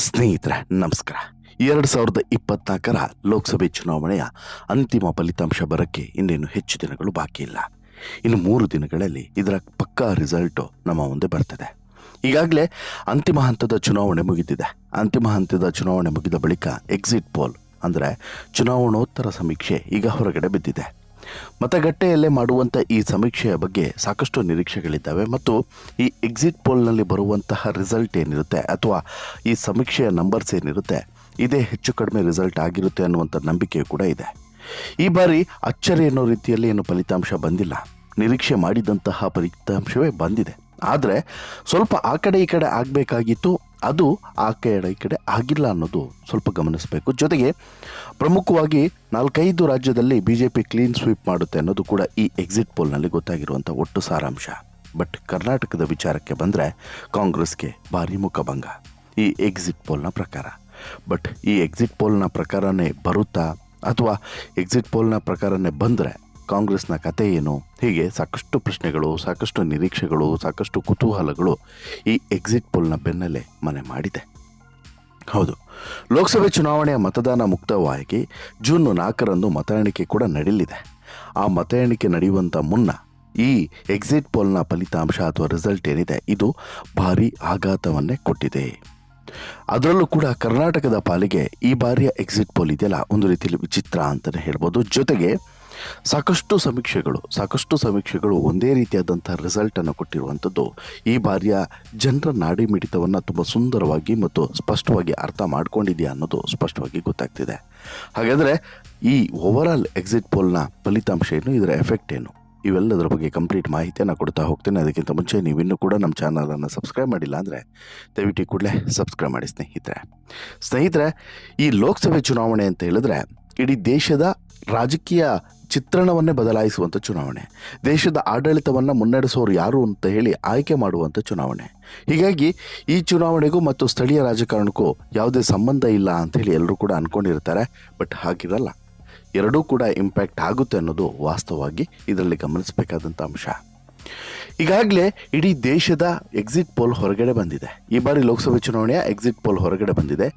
ಸ್ನೇಹಿತರೆ, ನಮಸ್ಕಾರ. ಎರಡು ಸಾವಿರದ ಇಪ್ಪತ್ನಾಲ್ಕರ ಲೋಕಸಭೆ ಚುನಾವಣೆಯ ಅಂತಿಮ ಫಲಿತಾಂಶ ಬರೋಕ್ಕೆ ಇನ್ನೇನು ಹೆಚ್ಚು ದಿನಗಳು ಬಾಕಿ ಇಲ್ಲ. ಇನ್ನು ಮೂರು ದಿನಗಳಲ್ಲಿ ಇದರ ಪಕ್ಕಾ ರಿಸಲ್ಟು ನಮ್ಮ ಮುಂದೆ ಬರ್ತದೆ. ಈಗಾಗಲೇ ಅಂತಿಮ ಹಂತದ ಚುನಾವಣೆ ಮುಗಿದಿದೆ. ಅಂತಿಮ ಹಂತದ ಚುನಾವಣೆ ಮುಗಿದ ಬಳಿಕ ಎಕ್ಸಿಟ್ ಪೋಲ್ ಅಂದರೆ ಚುನಾವಣೋತ್ತರ ಸಮೀಕ್ಷೆ ಈಗ ಹೊರಗಡೆ ಬಿದ್ದಿದೆ. ಮತಗಟ್ಟೆಯಲ್ಲೇ ಮಾಡುವಂಥ ಈ ಸಮೀಕ್ಷೆಯ ಬಗ್ಗೆ ಸಾಕಷ್ಟು ನಿರೀಕ್ಷೆಗಳಿದ್ದಾವೆ ಮತ್ತು ಈ ಎಕ್ಸಿಟ್ ಪೋಲ್ನಲ್ಲಿ ಬರುವಂತಹ ರಿಸಲ್ಟ್ ಏನಿರುತ್ತೆ ಅಥವಾ ಈ ಸಮೀಕ್ಷೆಯ ನಂಬರ್ಸ್ ಏನಿರುತ್ತೆ, ಇದೇ ಹೆಚ್ಚು ಕಡಿಮೆ ರಿಸಲ್ಟ್ ಆಗಿರುತ್ತೆ ಅನ್ನುವಂಥ ನಂಬಿಕೆ ಕೂಡ ಇದೆ. ಈ ಬಾರಿ ಅಚ್ಚರಿ ಅನ್ನೋ ರೀತಿಯಲ್ಲಿ ಏನು ಫಲಿತಾಂಶ ಬಂದಿಲ್ಲ. ನಿರೀಕ್ಷೆ ಮಾಡಿದಂತಹ ಫಲಿತಾಂಶವೇ ಬಂದಿದೆ. ಆದರೆ ಸ್ವಲ್ಪ ಆ ಕಡೆ ಈ ಕಡೆ ಆಗಬೇಕಾಗಿತ್ತು. ಅದು ಆ ಕಡೆ ಕಡೆ ಆಗಿಲ್ಲ ಅನ್ನೋದು ಸ್ವಲ್ಪ ಗಮನಿಸಬೇಕು. ಜೊತೆಗೆ ಪ್ರಮುಖವಾಗಿ ನಾಲ್ಕೈದು ರಾಜ್ಯದಲ್ಲಿ B J P clean sweep ಮಾಡುತ್ತೆ ಅನ್ನೋದು ಕೂಡ ಈ ಎಕ್ಸಿಟ್ ಪೋಲ್ನಲ್ಲಿ ಗೊತ್ತಾಗಿರುವಂಥ ಒಟ್ಟು ಸಾರಾಂಶ. ಬಟ್ ಕರ್ನಾಟಕದ ವಿಚಾರಕ್ಕೆ ಬಂದರೆ ಕಾಂಗ್ರೆಸ್ಗೆ ಭಾರಿ ಮುಖಭಂಗ ಈ ಎಕ್ಸಿಟ್ ಪೋಲ್ನ ಪ್ರಕಾರ. ಬಟ್ ಈ ಎಕ್ಸಿಟ್ ಪೋಲ್ನ ಪ್ರಕಾರನೇ ಬರುತ್ತಾ ಅಥವಾ ಎಕ್ಸಿಟ್ ಪೋಲ್ನ ಪ್ರಕಾರನೇ ಬಂದರೆ ಕಾಂಗ್ರೆಸ್ನ ಕತೆ ಏನು? ಹೀಗೆ ಸಾಕಷ್ಟು ಪ್ರಶ್ನೆಗಳು, ಸಾಕಷ್ಟು ನಿರೀಕ್ಷೆಗಳು, ಸಾಕಷ್ಟು ಕುತೂಹಲಗಳು ಈ ಎಕ್ಸಿಟ್ ಪೋಲ್ನ ಬೆನ್ನಲ್ಲೇ ಮನೆ ಮಾಡಿದೆ. ಹೌದು, ಲೋಕಸಭೆ ಚುನಾವಣೆಯ ಮತದಾನ ಮುಕ್ತವಾಗಿ ಜೂನ್ ನಾಲ್ಕರಂದು ಮತ ಎಣಿಕೆ ಕೂಡ ನಡೆಯಲಿದೆ ಆ ಮತ ಎಣಿಕೆ ನಡೆಯುವಂಥ ಮುನ್ನ ಈ ಎಕ್ಸಿಟ್ ಪೋಲ್ನ ಫಲಿತಾಂಶ ಅಥವಾ ರಿಸಲ್ಟ್ ಏನಿದೆ, ಇದು ಭಾರಿ ಆಘಾತವನ್ನೇ ಕೊಟ್ಟಿದೆ. ಅದರಲ್ಲೂ ಕೂಡ ಕರ್ನಾಟಕದ ಪಾಲಿಗೆ ಈ ಬಾರಿಯ ಎಕ್ಸಿಟ್ ಪೋಲ್ ಇದೆಯಲ್ಲ, ಒಂದು ರೀತಿಯಲ್ಲಿ ವಿಚಿತ್ರ ಅಂತಲೇ ಹೇಳ್ಬೋದು. ಜೊತೆಗೆ ಸಾಕಷ್ಟು ಸಮೀಕ್ಷೆಗಳು ಸಾಕಷ್ಟು ಸಮೀಕ್ಷೆಗಳು ಒಂದೇ ರೀತಿಯಾದಂಥ ರಿಸಲ್ಟನ್ನು ಕೊಟ್ಟಿರುವಂಥದ್ದು ಈ ಬಾರಿಯ ಜನರ ನಾಡಿ ಮಿಡಿತವನ್ನು ತುಂಬ ಸುಂದರವಾಗಿ ಮತ್ತು ಸ್ಪಷ್ಟವಾಗಿ ಅರ್ಥ ಮಾಡ್ಕೊಂಡಿದೆಯಾ ಅನ್ನೋದು ಸ್ಪಷ್ಟವಾಗಿ ಗೊತ್ತಾಗ್ತಿದೆ. ಹಾಗಾದರೆ ಈ ಓವರಾಲ್ ಎಕ್ಸಿಟ್ ಪೋಲ್ನ ಫಲಿತಾಂಶ ಏನು, ಇದರ ಎಫೆಕ್ಟ್ ಏನು? ಇವೆಲ್ಲದರ ಬಗ್ಗೆ ಕಂಪ್ಲೀಟ್ ಮಾಹಿತಿಯನ್ನು ಕೊಡ್ತಾ ಹೋಗ್ತೇನೆ. ಅದಕ್ಕಿಂತ ಮುಂಚೆ ನೀವಿನ್ನೂ ಕೂಡ ನಮ್ಮ ಚಾನಲನ್ನು ಸಬ್ಸ್ಕ್ರೈಬ್ ಮಾಡಿಲ್ಲ ಅಂದರೆ ದಯವಿಟ್ಟು ಕೂಡಲೇ ಸಬ್ಸ್ಕ್ರೈಬ್ ಮಾಡಿ ಸ್ನೇಹಿತರೆ. ಸ್ನೇಹಿತರೆ, ಈ ಲೋಕಸಭೆ ಚುನಾವಣೆ ಅಂತ ಹೇಳಿದ್ರೆ ಇಡೀ ದೇಶದ ರಾಜಕೀಯ ಚಿತ್ರಣವನ್ನೇ ಬದಲಾಯಿಸುವಂಥ ಚುನಾವಣೆ. ದೇಶದ ಆಡಳಿತವನ್ನು ಮುನ್ನಡೆಸೋರು ಯಾರು ಅಂತ ಹೇಳಿ ಆಯ್ಕೆ ಮಾಡುವಂಥ ಚುನಾವಣೆ. ಹೀಗಾಗಿ ಈ ಚುನಾವಣೆಗೂ ಮತ್ತು ಸ್ಥಳೀಯ ರಾಜಕಾರಣಕ್ಕೂ ಯಾವುದೇ ಸಂಬಂಧ ಇಲ್ಲ ಅಂಥೇಳಿ ಎಲ್ಲರೂ ಕೂಡ ಅಂದ್ಕೊಂಡಿರ್ತಾರೆ ಬಟ್ ಹಾಗಿರಲ್ಲ. ಎರಡೂ ಕೂಡ ಇಂಪ್ಯಾಕ್ಟ್ ಆಗುತ್ತೆ ಅನ್ನೋದು ವಾಸ್ತವವಾಗಿ ಇದರಲ್ಲಿ ಗಮನಿಸಬೇಕಾದಂಥ ಅಂಶ. ಈಗಾಗಲೇ ಇಡೀ ದೇಶದ ಎಕ್ಸಿಟ್ ಪೋಲ್ ಹೊರಗಡೆ ಬಂದಿದೆ. ಈ ಬಾರಿ ಲೋಕಸಭೆ ಚುನಾವಣೆಯ ಎಕ್ಸಿಟ್ ಪೋಲ್ ಹೊರಗಡೆ ಬಂದಿದೆ.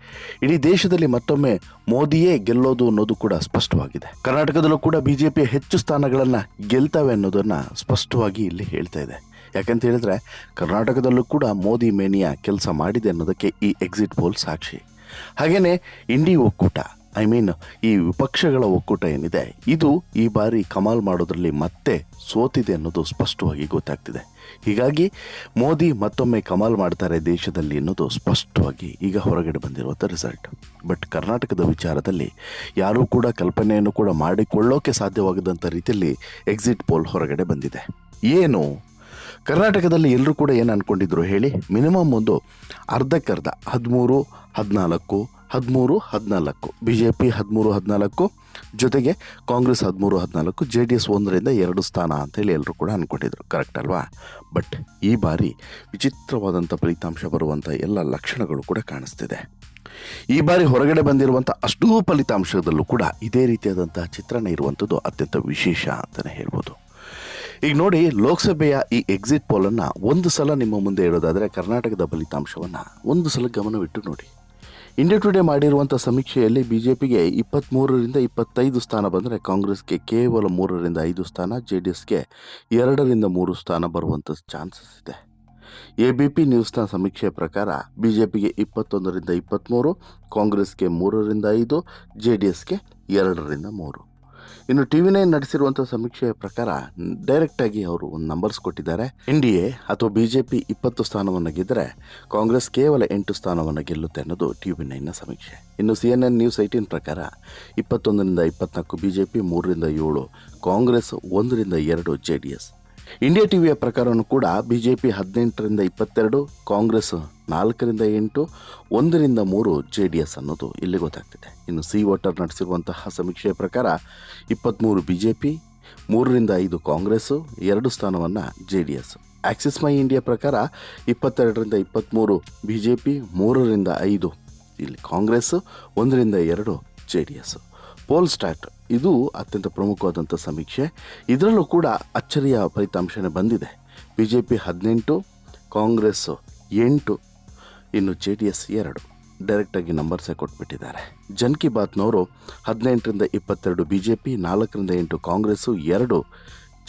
ಇಡೀ ದೇಶದಲ್ಲಿ ಮತ್ತೊಮ್ಮೆ ಮೋದಿಯೇ ಗೆಲ್ಲೋದು ಅನ್ನೋದು ಕೂಡ ಸ್ಪಷ್ಟವಾಗಿದೆ. ಕರ್ನಾಟಕದಲ್ಲೂ ಕೂಡ ಬಿಜೆಪಿ ಹೆಚ್ಚು ಸ್ಥಾನಗಳನ್ನು ಗೆಲ್ತವೆ ಅನ್ನೋದನ್ನು ಸ್ಪಷ್ಟವಾಗಿ ಇಲ್ಲಿ ಹೇಳ್ತಾ ಇದೆ. ಯಾಕಂತ ಹೇಳಿದ್ರೆ ಕರ್ನಾಟಕದಲ್ಲೂ ಕೂಡ ಮೋದಿ ಮೇನಿಯ ಕೆಲಸ ಮಾಡಿದೆ ಅನ್ನೋದಕ್ಕೆ ಈ ಎಕ್ಸಿಟ್ ಪೋಲ್ ಸಾಕ್ಷಿ. ಹಾಗೆಯೇ ಇಂಡಿ ಒಕ್ಕೂಟ ಐ ಮೀನ್ ಈ ವಿಪಕ್ಷಗಳ ಒಕ್ಕೂಟ ಏನಿದೆ, ಇದು ಈ ಬಾರಿ ಕಮಾಲ್ ಮಾಡೋದ್ರಲ್ಲಿ ಮತ್ತೆ ಸೋತಿದೆ ಅನ್ನೋದು ಸ್ಪಷ್ಟವಾಗಿ ಗೊತ್ತಾಗ್ತಿದೆ. ಹೀಗಾಗಿ ಮೋದಿ ಮತ್ತೊಮ್ಮೆ ಕಮಾಲ್ ಮಾಡ್ತಾರೆ ದೇಶದಲ್ಲಿ ಅನ್ನೋದು ಸ್ಪಷ್ಟವಾಗಿ ಈಗ ಹೊರಗಡೆ ಬಂದಿರುವಂಥ ರಿಸಲ್ಟ್. ಬಟ್ ಕರ್ನಾಟಕದ ವಿಚಾರದಲ್ಲಿ ಯಾರೂ ಕೂಡ ಕಲ್ಪನೆಯನ್ನು ಕೂಡ ಮಾಡಿಕೊಳ್ಳೋಕೆ ಸಾಧ್ಯವಾಗದಂಥ ರೀತಿಯಲ್ಲಿ ಎಕ್ಸಿಟ್ ಪೋಲ್ ಹೊರಗಡೆ ಬಂದಿದೆ. ಏನು? ಕರ್ನಾಟಕದಲ್ಲಿ ಎಲ್ಲರೂ ಕೂಡ ಏನು ಅಂದ್ಕೊಂಡಿದ್ರು ಹೇಳಿ? ಮಿನಿಮಮ್ ಒಂದು ಅರ್ಧಕ್ಕರ್ಧ, ಹದಿಮೂರು, ಹದಿನಾಲ್ಕು ಹದಿಮೂರು, ಹದಿನಾಲ್ಕು. ಬಿ ಜೆ ಪಿ ಹದಿಮೂರು, ಹದಿನಾಲ್ಕು. ಜೊತೆಗೆ ಕಾಂಗ್ರೆಸ್ ಹದಿಮೂರು, ಹದಿನಾಲ್ಕು. ಜೆ ಡಿ ಎಸ್ ಒಂದರಿಂದ ಎರಡು ಸ್ಥಾನ ಅಂತೇಳಿ ಎಲ್ಲರೂ ಕೂಡ ಅಂದ್ಕೊಂಡಿದ್ರು ಕರೆಕ್ಟ್ ಅಲ್ವಾ? ಬಟ್ ಈ ಬಾರಿ ವಿಚಿತ್ರವಾದಂಥ ಫಲಿತಾಂಶ ಬರುವಂಥ ಎಲ್ಲ ಲಕ್ಷಣಗಳು ಕೂಡ ಕಾಣಿಸ್ತಿದೆ. ಈ ಬಾರಿ ಹೊರಗಡೆ ಬಂದಿರುವಂಥ ಅಷ್ಟೂ ಫಲಿತಾಂಶದಲ್ಲೂ ಕೂಡ ಇದೇ ರೀತಿಯಾದಂತಹ ಚಿತ್ರಣ ಇರುವಂಥದ್ದು ಅತ್ಯಂತ ವಿಶೇಷ ಅಂತಲೇ ಹೇಳ್ಬೋದು. ಈಗ ನೋಡಿ, ಲೋಕಸಭೆಯ ಈ ಎಕ್ಸಿಟ್ ಪೋಲನ್ನು ಒಂದು ಸಲ ನಿಮ್ಮ ಮುಂದೆ ಇಡೋದಾದರೆ ಕರ್ನಾಟಕದ ಫಲಿತಾಂಶವನ್ನು ಒಂದು ಸಲ ಗಮನವಿಟ್ಟು ನೋಡಿ. ಇಂಡಿಯಾ ಟುಡೇ ಮಾಡಿರುವಂಥ ಸಮೀಕ್ಷೆಯಲ್ಲಿ ಬಿ ಜೆ ಪಿಗೆ ಇಪ್ಪತ್ತೈದು ಸ್ಥಾನ ಬಂದರೆ ಕಾಂಗ್ರೆಸ್ಗೆ ಕೇವಲ ಮೂರರಿಂದ ಐದು ಸ್ಥಾನ ಜೆ ಡಿ ಎಸ್ಗೆ ಎರಡರಿಂದ ಮೂರು ಸ್ಥಾನ ಬರುವಂಥ ಚಾನ್ಸಸ್ ಇದೆ. ಎ ಬಿ ಪಿ ನ್ಯೂಸ್ನ ಸಮೀಕ್ಷೆ ಪ್ರಕಾರ ಬಿ ಜೆ ಪಿಗೆ ಇಪ್ಪತ್ತೊಂದರಿಂದ ಇಪ್ಪತ್ತ್ಮೂರು ಕಾಂಗ್ರೆಸ್ಗೆ ಮೂರರಿಂದ ಐದು ಜೆ ಡಿ ಎಸ್ಗೆ ಎರಡರಿಂದ ಮೂರು. ಇನ್ನು ಟಿ ವಿ ನೈನ್ ನಡೆಸಿರುವಂಥ ಸಮೀಕ್ಷೆಯ ಪ್ರಕಾರ ಡೈರೆಕ್ಟಾಗಿ ಅವರು ಒಂದು ನಂಬರ್ಸ್ ಕೊಟ್ಟಿದ್ದಾರೆ. ಎನ್ ಡಿ ಎ ಅಥವಾ ಬಿಜೆಪಿ ಇಪ್ಪತ್ತು ಸ್ಥಾನವನ್ನು ಗೆದ್ದರೆ ಕಾಂಗ್ರೆಸ್ ಕೇವಲ ಎಂಟು ಸ್ಥಾನವನ್ನು ಗೆಲ್ಲುತ್ತೆ ಅನ್ನೋದು ಟಿ ವಿ ನೈನ್ನ ಸಮೀಕ್ಷೆ. ಇನ್ನು C N N news eighteen ಪ್ರಕಾರ ಇಪ್ಪತ್ತೊಂದರಿಂದ ಇಪ್ಪತ್ನಾಲ್ಕು ಬಿಜೆಪಿ ಮೂರರಿಂದ ಏಳು, ಕಾಂಗ್ರೆಸ್ ಒಂದರಿಂದ ಎರಡು ಜೆ ಡಿ ಎಸ್ ಇಂಡಿಯಾ ಟಿವಿಯ ಪ್ರಕಾರವೂ ಕೂಡ ಬಿಜೆಪಿ ಹದಿನೆಂಟರಿಂದ ಇಪ್ಪತ್ತೆರಡು, ಕಾಂಗ್ರೆಸ್ ನಾಲ್ಕರಿಂದ ಎಂಟು, ಒಂದರಿಂದ ಮೂರು ಜೆ ಡಿ ಎಸ್ ಅನ್ನೋದು ಇಲ್ಲಿ ಗೊತ್ತಾಗ್ತಿದೆ. ಇನ್ನು ಸಿ ವೋಟರ್ ನಡೆಸಿರುವಂತಹ ಸಮೀಕ್ಷೆಯ ಪ್ರಕಾರ ಇಪ್ಪತ್ತ್ಮೂರು ಬಿ ಜೆ ಪಿ ಮೂರರಿಂದ ಐದು ಕಾಂಗ್ರೆಸ್ಸು, ಎರಡು ಸ್ಥಾನವನ್ನು J D S Axis My India ಪ್ರಕಾರ ಇಪ್ಪತ್ತೆರಡರಿಂದ ಇಪ್ಪತ್ತ್ಮೂರು ಬಿ ಜೆ ಪಿ ಮೂರರಿಂದ ಐದು ಇಲ್ಲಿ ಕಾಂಗ್ರೆಸ್ ಒಂದರಿಂದ ಎರಡು J D S poll stat ಇದು ಅತ್ಯಂತ ಪ್ರಮುಖವಾದಂಥ ಸಮೀಕ್ಷೆ. ಇದರಲ್ಲೂ ಕೂಡ ಅಚ್ಚರಿಯ ಫಲಿತಾಂಶನೇ ಬಂದಿದೆ. ಬಿ ಜೆ ಪಿ ಹದಿನೆಂಟು, ಕಾಂಗ್ರೆಸ್ಸು ಎಂಟು ಇನ್ನು ಜೆ ಡಿ ಎಸ್ ಎರಡು. ಡೈರೆಕ್ಟಾಗಿ ನಂಬರ್ಸೇ ಕೊಟ್ಬಿಟ್ಟಿದ್ದಾರೆ. ಜನ್ ಕಿ ಬಾತ್ನವರು ಹದಿನೆಂಟರಿಂದ ಇಪ್ಪತ್ತೆರಡು ಬಿ ಜೆ ಪಿ ನಾಲ್ಕರಿಂದ ಎಂಟು ಕಾಂಗ್ರೆಸ್ಸು, ಎರಡು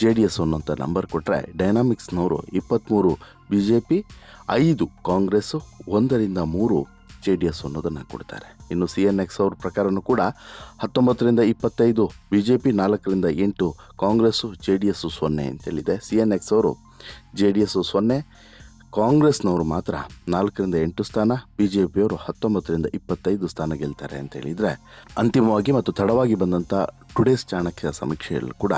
ಜೆ ಡಿ ಎಸ್ ಅನ್ನೋಂಥ ನಂಬರ್ ಕೊಟ್ಟರೆ ಡೈನಾಮಿಕ್ಸ್ನವರು ಇಪ್ಪತ್ತ್ಮೂರು ಬಿ ಜೆ ಪಿ ಐದು ಕಾಂಗ್ರೆಸ್ಸು, ಒಂದರಿಂದ ಮೂರು ಜೆ ಡಿ ಎಸ್ ಅನ್ನೋದನ್ನು ಕೊಡ್ತಾರೆ. ಇನ್ನು ಸಿ ಎನ್ ಎಕ್ಸ್ ಅವ್ರ ಪ್ರಕಾರನೂ ಕೂಡ ಹತ್ತೊಂಬತ್ತರಿಂದ ಇಪ್ಪತ್ತೈದು ಬಿ ಜೆ ಪಿ ನಾಲ್ಕರಿಂದ ಎಂಟು ಕಾಂಗ್ರೆಸ್ಸು ಜೆ ಡಿ ಎಸ್ಸು ಸೊನ್ನೆ ಅಂತೇಳಿದೆ. ಸಿ ಎನ್ ಎಕ್ಸ್ ಅವರು ಜೆ ಡಿ ಎಸ್ಸು ಸೊನ್ನೆ ಕಾಂಗ್ರೆಸ್ನವರು ಮಾತ್ರ ನಾಲ್ಕರಿಂದ ಎಂಟು ಸ್ಥಾನ ಬಿ ಜೆ ಪಿಯವರು ಹತ್ತೊಂಬತ್ತರಿಂದ ಇಪ್ಪತ್ತೈದು ಸ್ಥಾನ ಗೆಲ್ತಾರೆ ಅಂತ ಹೇಳಿದರೆ ಅಂತಿಮವಾಗಿ ಮತ್ತು ತಡವಾಗಿ ಬಂದಂಥ ಟುಡೇಸ್ ಚಾಣಕ್ಯ ಸಮೀಕ್ಷೆಯಲ್ಲೂ ಕೂಡ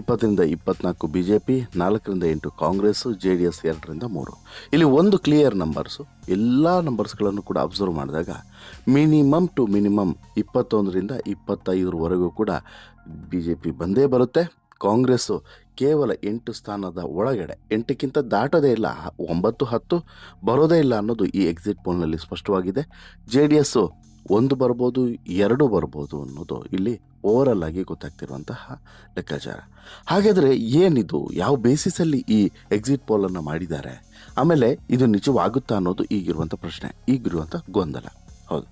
ಇಪ್ಪತ್ತರಿಂದ ಇಪ್ಪತ್ನಾಲ್ಕು ಬಿ ಜೆ ಪಿ ನಾಲ್ಕರಿಂದ ಎಂಟು ಕಾಂಗ್ರೆಸ್ಸು ಜೆ ಡಿ ಎಸ್ ಎರಡರಿಂದ ಮೂರು. ಇಲ್ಲಿ ಒಂದು ಕ್ಲಿಯರ್ ನಂಬರ್ಸು ಎಲ್ಲ ನಂಬರ್ಸ್ಗಳನ್ನು ಕೂಡ ಅಬ್ಸರ್ವ್ ಮಾಡಿದಾಗ ಮಿನಿಮಮ್ ಟು ಮಿನಿಮಮ್ ಇಪ್ಪತ್ತೊಂದರಿಂದ ಇಪ್ಪತ್ತೈದರವರೆಗೂ ಕೂಡ ಬಿ ಜೆ ಪಿ ಬಂದೇ ಬರುತ್ತೆ. ಕಾಂಗ್ರೆಸ್ಸು ಕೇವಲ ಎಂಟು ಸ್ಥಾನದ ಒಳಗಡೆ, ಎಂಟಕ್ಕಿಂತ ದಾಟೋದೇ ಇಲ್ಲ, ಒಂಬತ್ತು ಹತ್ತು ಬರೋದೇ ಇಲ್ಲ ಅನ್ನೋದು ಈ ಎಕ್ಸಿಟ್ ಪೋಲ್ನಲ್ಲಿ ಸ್ಪಷ್ಟವಾಗಿದೆ. ಜೆ ಡಿ ಎಸ್ಸು ಒಂದು ಬರ್ಬೋದು, ಎರಡು ಬರ್ಬೋದು ಅನ್ನೋದು ಇಲ್ಲಿ ಓವರಲ್ ಆಗಿ ಗೊತ್ತಾಗ್ತಿರುವಂತಹ ಲೆಕ್ಕಾಚಾರ. ಹಾಗಾದರೆ ಏನಿದು, ಯಾವ ಬೇಸಿಸಲ್ಲಿ ಈ ಎಕ್ಸಿಟ್ ಪೋಲನ್ನು ಮಾಡಿದ್ದಾರೆ? ಆಮೇಲೆ ಇದು ನಿಜವಾಗುತ್ತಾ ಅನ್ನೋದು ಈಗಿರುವಂಥ ಪ್ರಶ್ನೆ ಈಗಿರುವಂಥ ಗೊಂದಲ. ಹೌದು.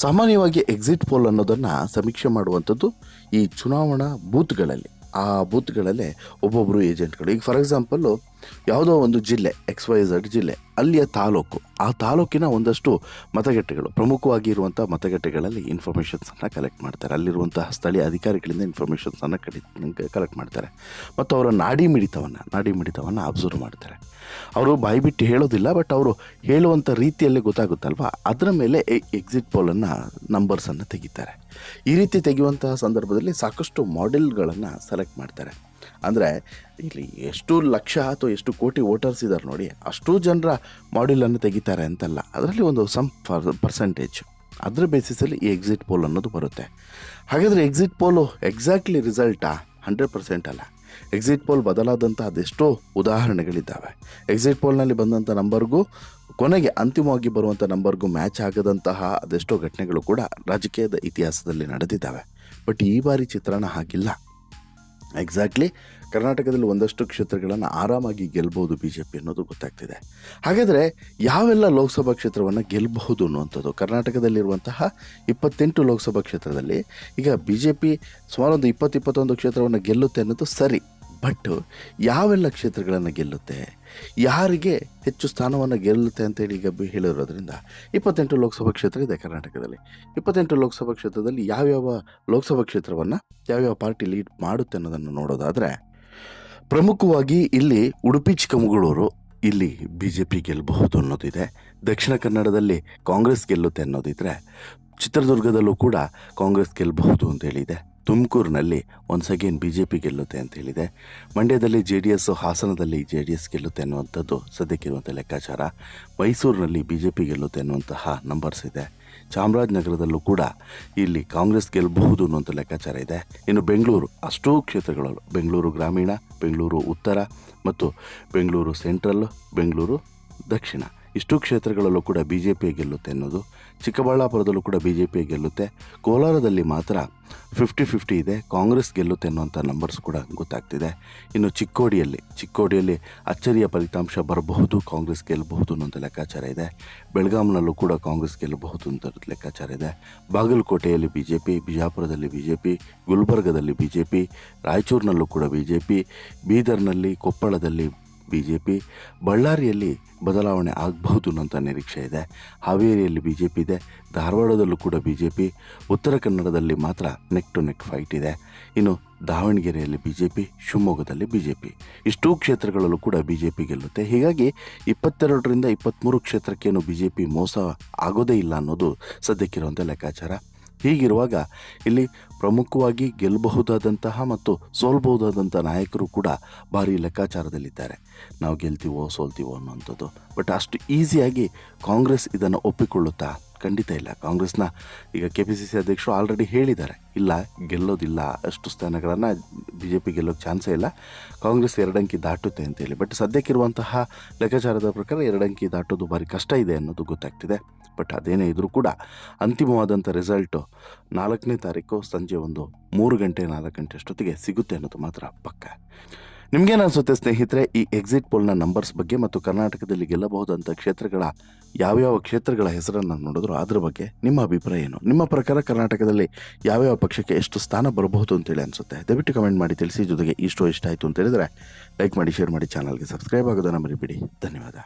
ಸಾಮಾನ್ಯವಾಗಿ ಎಕ್ಸಿಟ್ ಪೋಲ್ ಅನ್ನೋದನ್ನು ಸಮೀಕ್ಷೆ ಮಾಡುವಂಥದ್ದು ಈ ಚುನಾವಣಾ ಬೂತ್ಗಳಲ್ಲಿ. ಆ ಬೂತ್ಗಳಲ್ಲೇ ಒಬ್ಬೊಬ್ಬರು ಏಜೆಂಟ್ಗಳು. ಈಗ ಫಾರ್ ಎಕ್ಸಾಂಪಲ್ಲು ಯಾವುದೋ ಒಂದು ಜಿಲ್ಲೆ ಎಕ್ಸ್ ವೈ ಝಡ್ ಜಿಲ್ಲೆ, ಅಲ್ಲಿಯ ತಾಲೂಕು, ಆ ತಾಲೂಕಿನ ಒಂದಷ್ಟು ಮತಗಟ್ಟೆಗಳು, ಪ್ರಮುಖವಾಗಿ ಇರುವಂಥ ಮತಗಟ್ಟೆಗಳಲ್ಲಿ ಇನ್ಫಾರ್ಮೇಷನ್ಸನ್ನು ಕಲೆಕ್ಟ್ ಮಾಡ್ತಾರೆ. ಅಲ್ಲಿರುವಂತಹ ಸ್ಥಳೀಯ ಅಧಿಕಾರಿಗಳಿಂದ ಇನ್ಫಾರ್ಮೇಷನ್ಸನ್ನು ಕಲೆಕ್ಟ್ ಮಾಡ್ತಾರೆ. ಮತ್ತು ಅವರ ನಾಡಿ ಮಿಡಿತವನ್ನು ನಾಡಿ ಮಿಡಿತವನ್ನು ಅಬ್ಸರ್ವ್ ಮಾಡ್ತಾರೆ. ಅವರು ಬಾಯಿ ಬಿಟ್ಟು ಹೇಳೋದಿಲ್ಲ ಬಟ್ ಅವರು ಹೇಳುವಂಥ ರೀತಿಯಲ್ಲೇ ಗೊತ್ತಾಗುತ್ತಲ್ವಾ? ಅದರ ಮೇಲೆ ಎಕ್ಸಿಟ್ ಪೋಲನ್ನು ನಂಬರ್ಸನ್ನು ತೆಗಿತಾರೆ. ಈ ರೀತಿ ತೆಗೆಯುವಂತಹ ಸಂದರ್ಭದಲ್ಲಿ ಸಾಕಷ್ಟು ಮಾಡೆಲ್ಗಳನ್ನು ಸೆಲೆಕ್ಟ್ ಮಾಡ್ತಾರೆ. ಅಂದರೆ ಇಲ್ಲಿ ಎಷ್ಟು ಲಕ್ಷ ಅಥವಾ ಎಷ್ಟು ಕೋಟಿ ವೋಟರ್ಸ್ ಇದ್ದಾರೆ ನೋಡಿ, ಅಷ್ಟು ಜನರ ಮಾಡೆಲನ್ನು ತೆಗಿತಾರೆ ಅಂತಲ್ಲ. ಅದರಲ್ಲಿ ಒಂದು ಸಮ್ ಪರ್ಸೆಂಟೇಜ್ ಅದರ ಬೇಸಿಸಲ್ಲಿ ಈ ಎಕ್ಸಿಟ್ ಪೋಲ್ ಅನ್ನೋದು ಬರುತ್ತೆ. ಹಾಗಾದರೆ ಎಕ್ಸಿಟ್ ಪೋಲು ಎಕ್ಸಾಕ್ಟ್ಲಿ ರಿಸಲ್ಟಾ ಹಂಡ್ರೆಡ್ ಪರ್ಸೆಂಟ್ ಅಲ್ಲ. ಎಕ್ಸಿಟ್ ಪೋಲ್ ಬದಲಾದಂತಹ ಅದೆಷ್ಟೋ ಉದಾಹರಣೆಗಳಿದ್ದಾವೆ. ಎಕ್ಸಿಟ್ ಪೋಲ್ನಲ್ಲಿ ಬಂದಂಥ ನಂಬರ್ಗೂ, ಕೊನೆಗೆ ಅಂತಿಮವಾಗಿ ಬರುವಂಥ ನಂಬರ್ಗೂ ಮ್ಯಾಚ್ ಆಗದಂತಹ ಅದೆಷ್ಟೋ ಘಟನೆಗಳು ಕೂಡ ರಾಜಕೀಯದ ಇತಿಹಾಸದಲ್ಲಿ ನಡೆದಿದ್ದಾವೆ. ಬಟ್ ಈ ಬಾರಿ ಚಿತ್ರಣ ಹಾಗಿಲ್ಲ. ಎಕ್ಸಾಕ್ಟ್ಲಿ ಕರ್ನಾಟಕದಲ್ಲಿ ಒಂದಷ್ಟು ಕ್ಷೇತ್ರಗಳನ್ನು ಆರಾಮಾಗಿ ಗೆಲ್ಬೋದು ಬಿ ಜೆ ಪಿ ಅನ್ನೋದು ಗೊತ್ತಾಗ್ತಿದೆ. ಹಾಗಾದರೆ ಯಾವೆಲ್ಲ ಲೋಕಸಭಾ ಕ್ಷೇತ್ರವನ್ನು ಗೆಲ್ಲಬಹುದು ಅನ್ನುವಂಥದ್ದು? ಕರ್ನಾಟಕದಲ್ಲಿರುವಂತಹ ಇಪ್ಪತ್ತೆಂಟು ಲೋಕಸಭಾ ಕ್ಷೇತ್ರದಲ್ಲಿ ಈಗ ಬಿ ಜೆ ಪಿ ಸುಮಾರು ಒಂದು ಇಪ್ಪತ್ತು, ಇಪ್ಪತ್ತೊಂದು ಕ್ಷೇತ್ರವನ್ನು ಗೆಲ್ಲುತ್ತೆ ಅನ್ನೋದು ಸರಿ. ಬಟ್ ಯಾವೆಲ್ಲ ಕ್ಷೇತ್ರಗಳನ್ನು ಗೆಲ್ಲುತ್ತೆ, ಯಾರಿಗೆ ಹೆಚ್ಚು ಸ್ಥಾನವನ್ನು ಗೆಲ್ಲುತ್ತೆ ಅಂತೇಳಿ ಈಗ ಹೇಳಿರೋದ್ರಿಂದ ಇಪ್ಪತ್ತೆಂಟು ಲೋಕಸಭಾ ಕ್ಷೇತ್ರ ಇದೆ ಕರ್ನಾಟಕದಲ್ಲಿ. ಇಪ್ಪತ್ತೆಂಟು ಲೋಕಸಭಾ ಕ್ಷೇತ್ರದಲ್ಲಿ ಯಾವ್ಯಾವ ಲೋಕಸಭಾ ಕ್ಷೇತ್ರವನ್ನು ಯಾವ್ಯಾವ ಪಾರ್ಟಿ ಲೀಡ್ ಮಾಡುತ್ತೆ ಅನ್ನೋದನ್ನು ನೋಡೋದಾದರೆ, ಪ್ರಮುಖವಾಗಿ ಇಲ್ಲಿ ಉಡುಪಿ ಚಿಕ್ಕಮಗಳೂರು ಇಲ್ಲಿ ಬಿ ಜೆ ಪಿ ಗೆಲ್ಲಬಹುದು ಅನ್ನೋದಿದೆ. ದಕ್ಷಿಣ ಕನ್ನಡದಲ್ಲಿ ಕಾಂಗ್ರೆಸ್ ಗೆಲ್ಲುತ್ತೆ ಅನ್ನೋದಿದ್ರೆ ಚಿತ್ರದುರ್ಗದಲ್ಲೂ ಕೂಡ ಕಾಂಗ್ರೆಸ್ ಗೆಲ್ಲಬಹುದು ಅಂತೇಳಿದೆ ತುಮಕೂರಿನಲ್ಲಿ once again B J P ಗೆಲ್ಲುತ್ತೆ ಅಂತ ಹೇಳಿದೆ. ಮಂಡ್ಯದಲ್ಲಿ ಜೆ ಡಿ ಎಸ್ ಹಾಸನದಲ್ಲಿ ಜೆ ಡಿ ಎಸ್ ಗೆಲ್ಲುತ್ತೆ ಅನ್ನುವಂಥದ್ದು ಸದ್ಯಕ್ಕಿರುವಂಥ ಲೆಕ್ಕಾಚಾರ. ಮೈಸೂರಿನಲ್ಲಿ ಬಿ ಜೆ ಪಿ ಗೆಲ್ಲುತ್ತೆ ಅನ್ನುವಂತಹ ನಂಬರ್ಸ್ ಇದೆ. ಚಾಮರಾಜನಗರದಲ್ಲೂ ಕೂಡ ಇಲ್ಲಿ ಕಾಂಗ್ರೆಸ್ ಗೆಲ್ಲಬಹುದು ಅನ್ನುವಂಥ ಲೆಕ್ಕಾಚಾರ ಇದೆ. ಇನ್ನು ಬೆಂಗಳೂರು, ಅಷ್ಟೂ ಕ್ಷೇತ್ರಗಳಲ್ಲೂ ಬೆಂಗಳೂರು ಗ್ರಾಮೀಣ, ಬೆಂಗಳೂರು ಉತ್ತರ ಮತ್ತು ಬೆಂಗಳೂರು ಸೆಂಟ್ರಲ್ ಬೆಂಗಳೂರು ದಕ್ಷಿಣ. ಇಷ್ಟು ಕ್ಷೇತ್ರಗಳಲ್ಲೂ ಕೂಡ ಬಿ ಜೆ ಪಿ ಗೆಲ್ಲುತ್ತೆ ಅನ್ನೋದು, ಚಿಕ್ಕಬಳ್ಳಾಪುರದಲ್ಲೂ ಕೂಡ ಬಿ ಜೆ ಪಿ ಗೆಲ್ಲುತ್ತೆ. ಕೋಲಾರದಲ್ಲಿ ಮಾತ್ರ ಫಿಫ್ಟಿ ಫಿಫ್ಟಿ ಇದೆ. ಕಾಂಗ್ರೆಸ್ ಗೆಲ್ಲುತ್ತೆ ಅನ್ನೋಂಥ ನಂಬರ್ಸ್ ಕೂಡ ಗೊತ್ತಾಗ್ತಿದೆ. ಇನ್ನು ಚಿಕ್ಕೋಡಿಯಲ್ಲಿ ಚಿಕ್ಕೋಡಿಯಲ್ಲಿ ಅಚ್ಚರಿಯ ಫಲಿತಾಂಶ ಬರಬಹುದು, ಕಾಂಗ್ರೆಸ್ ಗೆಲ್ಲಬಹುದು ಅನ್ನೋಂಥ ಲೆಕ್ಕಾಚಾರ ಇದೆ. ಬೆಳಗಾಂನಲ್ಲೂ ಕೂಡ ಕಾಂಗ್ರೆಸ್ ಗೆಲ್ಲಬಹುದು ಅಂತ ಲೆಕ್ಕಾಚಾರ ಇದೆ. ಬಾಗಲಕೋಟೆಯಲ್ಲಿ ಬಿ ಜೆ ಪಿ ಬಿಜಾಪುರದಲ್ಲಿ ಬಿ ಜೆ ಪಿ ಗುಲ್ಬರ್ಗದಲ್ಲಿ ಬಿ ಜೆ ಪಿ ರಾಯಚೂರಿನಲ್ಲೂ ಕೂಡ ಬಿ ಜೆ ಪಿ ಬೀದರ್ನಲ್ಲಿ, ಕೊಪ್ಪಳದಲ್ಲಿ ಬಿ ಜೆ ಪಿ ಬಳ್ಳಾರಿಯಲ್ಲಿ ಬದಲಾವಣೆ ಆಗಬಹುದು ಅನ್ನೋಂಥ ನಿರೀಕ್ಷೆ ಇದೆ. ಹಾವೇರಿಯಲ್ಲಿ ಬಿ ಜೆ ಪಿ ಇದೆ, ಧಾರವಾಡದಲ್ಲೂ ಕೂಡ ಬಿ ಜೆ ಪಿ ಉತ್ತರ ಕನ್ನಡದಲ್ಲಿ ಮಾತ್ರ ನೆಕ್ ಟು ನೆಕ್ ಫೈಟ್ ಇದೆ. ಇನ್ನು ದಾವಣಗೆರೆಯಲ್ಲಿ ಬಿ ಜೆ ಪಿ ಶಿವಮೊಗ್ಗದಲ್ಲಿ ಬಿ ಜೆ ಪಿ ಇಷ್ಟೂ ಕ್ಷೇತ್ರಗಳಲ್ಲೂ ಕೂಡ ಬಿ ಜೆ ಪಿ ಗೆಲ್ಲುತ್ತೆ. ಹೀಗಾಗಿ ಇಪ್ಪತ್ತೆರಡರಿಂದ ಇಪ್ಪತ್ತ್ಮೂರು ಕ್ಷೇತ್ರಕ್ಕೇನು ಬಿ ಜೆ ಪಿ ಮೋಸ ಆಗೋದೇ ಇಲ್ಲ ಅನ್ನೋದು ಸದ್ಯಕ್ಕಿರುವಂಥ ಲೆಕ್ಕಾಚಾರ. ಹೀಗಿರುವಾಗ ಇಲ್ಲಿ ಪ್ರಮುಖವಾಗಿ ಗೆಲ್ಲಬಹುದಾದಂತಹ ಮತ್ತು ಸೋಲ್ಬಹುದಾದಂಥ ನಾಯಕರು ಕೂಡ ಭಾರಿ ಲೆಕ್ಕಾಚಾರದಲ್ಲಿದ್ದಾರೆ. ನಾವು ಗೆಲ್ತೀವೋ ಸೋಲ್ತೀವೋ ಅನ್ನುವಂಥದ್ದು. ಬಟ್ ಅಷ್ಟು ಈಸಿಯಾಗಿ ಕಾಂಗ್ರೆಸ್ ಇದನ್ನು ಒಪ್ಪಿಕೊಳ್ಳುತ್ತಾ ಖಂಡಿತ ಇಲ್ಲ. ಕಾಂಗ್ರೆಸ್ನ ಈಗ ಕೆ ಪಿ ಸಿ ಸಿ ಅಧ್ಯಕ್ಷರು ಆಲ್ರೆಡಿ ಹೇಳಿದ್ದಾರೆ. ಇಲ್ಲ, ಗೆಲ್ಲೋದಿಲ್ಲ, ಅಷ್ಟು ಸ್ಥಾನಗಳನ್ನು ಬಿ ಜೆ ಪಿ ಗೆಲ್ಲೋಕ್ಕೆ ಚಾನ್ಸೇ ಇಲ್ಲ. ಕಾಂಗ್ರೆಸ್ ಎರಡಂಕಿ ದಾಟುತ್ತೆ ಅಂತೇಳಿ ಬಟ್ ಸದ್ಯಕ್ಕಿರುವಂತಹ ಲೆಕ್ಕಾಚಾರದ ಪ್ರಕಾರ ಎರಡಂಕಿ ದಾಟೋದು ಭಾರಿ ಕಷ್ಟ ಇದೆ ಅನ್ನೋದು ಗೊತ್ತಾಗ್ತಿದೆ. ಬಟ್ ಅದೇನೇ ಇದ್ರೂ ಕೂಡ ಅಂತಿಮವಾದಂಥ ರಿಸಲ್ಟು ನಾಲ್ಕನೇ ತಾರೀಕು ಸಂಜೆ ಒಂದು ಮೂರು ಗಂಟೆ ನಾಲ್ಕು ಗಂಟೆ ಅಷ್ಟೊತ್ತಿಗೆ ಸಿಗುತ್ತೆ ಅನ್ನೋದು ಮಾತ್ರ ಪಕ್ಕ. ನಿಮ್ಗೇನು ಅನ್ಸುತ್ತೆ ಸ್ನೇಹಿತರೆ, ಈ ಎಕ್ಸಿಟ್ ಪೋಲ್ನ ನಂಬರ್ಸ್ ಬಗ್ಗೆ ಮತ್ತು ಕರ್ನಾಟಕದಲ್ಲಿ ಗೆಲ್ಲಬಹುದಂಥ ಕ್ಷೇತ್ರಗಳ ಯಾವ್ಯಾವ ಕ್ಷೇತ್ರಗಳ ಹೆಸರನ್ನು ನೋಡಿದ್ರು ಅದ್ರ ಬಗ್ಗೆ ನಿಮ್ಮ ಅಭಿಪ್ರಾಯ ಏನು? ನಿಮ್ಮ ಪ್ರಕಾರ ಕರ್ನಾಟಕದಲ್ಲಿ ಯಾವ್ಯಾವ ಪಕ್ಷಕ್ಕೆ ಎಷ್ಟು ಸ್ಥಾನ ಬರಬಹುದು ಅಂತೇಳಿ ಅನಿಸುತ್ತೆ? ದಯವಿಟ್ಟು ಕಮೆಂಟ್ ಮಾಡಿ ತಿಳಿಸಿ, ಜೊತೆಗೆ ಇಷ್ಟು ಇಷ್ಟ ಆಯಿತು ಅಂತ ಹೇಳಿದರೆ ಲೈಕ್ ಮಾಡಿ ಶೇರ್ ಮಾಡಿ ಚಾನಲ್ಗೆ ಸಬ್ಸ್ಕ್ರೈಬ್ ಆಗೋದನ್ನು ಮರಿಬೇಡಿ. ಧನ್ಯವಾದ.